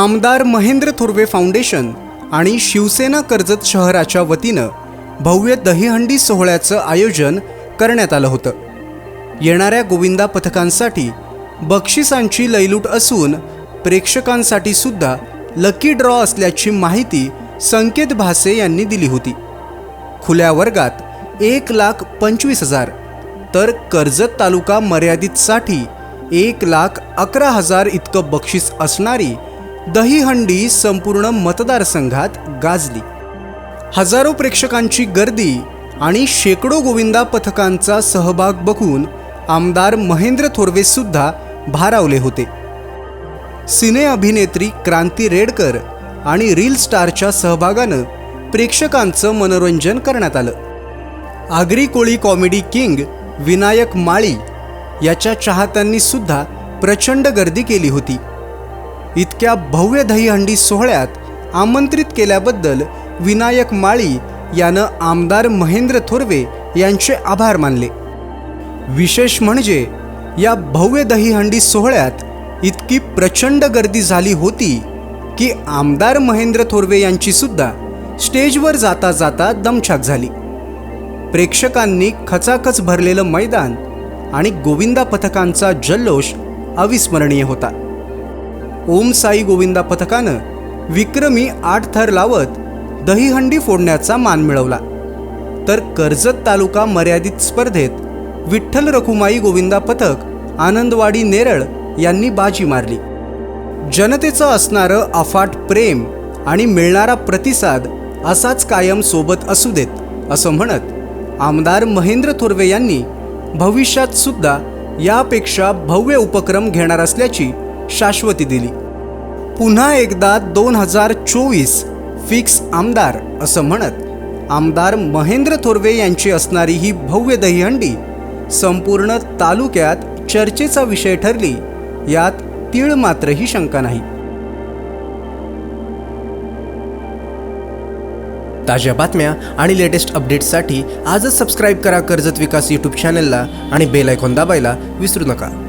आमदार महेंद्र थुर्वे फाउंडेशन आणि शिवसेना कर्जत शहराच्या वतीनं भव्य दहीहंडी सोहळ्याचं आयोजन करण्यात आलं होतं. येणाऱ्या गोविंदा पथकांसाठी बक्षिसांची लयलूट असून प्रेक्षकांसाठी सुद्धा लकी ड्रॉ असल्याची माहिती संकेत भासे यांनी दिली होती. खुल्या वर्गात एक लाख पंचवीस हजार तर कर्जत तालुका मर्यादितसाठी एक लाख अकरा हजार इतकं बक्षीस असणारी दहीहंडी संपूर्ण मतदारसंघात गाजली. हजारो प्रेक्षकांची गर्दी आणि शेकडो गोविंदा पथकांचा सहभाग बघून आमदार महेंद्र थोरवे सुद्धा भारावले होते. सिने अभिनेत्री क्रांती रेडकर आणि रील स्टारच्या सहभागानं प्रेक्षकांचं मनोरंजन करण्यात आलं. आगरी कोळी कॉमेडी किंग विनायक माळी याच्या चाहत्यांनी सुद्धा प्रचंड गर्दी केली होती. इतक्या भव्य दहीहंडी सोहळ्यात आमंत्रित केल्याबद्दल विनायक माळी यानं आमदार महेंद्र थोरवे यांचे आभार मानले. विशेष म्हणजे या भव्य दहीहंडी सोहळ्यात इतकी प्रचंड गर्दी झाली होती की आमदार महेंद्र थोरवे यांची सुद्धा स्टेजवर जाता जाता दमछाक झाली. प्रेक्षकांनी खचाखच भरलेलं मैदान आणि गोविंदा पथकांचा जल्लोष अविस्मरणीय होता. ओम साई गोविंदा पथकानं विक्रमी आठ थर लावत दहीहंडी फोडण्याचा मान मिळवला. तर कर्जत तालुका मर्यादित स्पर्धेत विठ्ठल रखुमाई गोविंदा पथक आनंदवाडी नेरळ यांनी बाजी मारली. जनतेचं असणारं अफाट प्रेम आणि मिळणारा प्रतिसाद असाच कायम सोबत असू देत असं म्हणत आमदार महेंद्र थोरवे यांनी भविष्यात सुद्धा यापेक्षा भव्य उपक्रम घेणार असल्याची शाश्वती दिली. पुन्हा एकदा दोन हजार चोवीस फिक्स आमदार असं म्हणत आमदार महेंद्र थोरवे यांची असणारी ही भव्य दहीहंडी संपूर्ण तालुक्यात चर्चेचा विषय ठरली यात तीळ मात्रही शंका नाही. ताज्या बातम्या आणि लेटेस्ट अपडेट्ससाठी आजच सबस्क्राईब करा कर्जत विकास यूट्यूब चॅनलला आणि बेल आयकॉन दाबायला विसरू नका.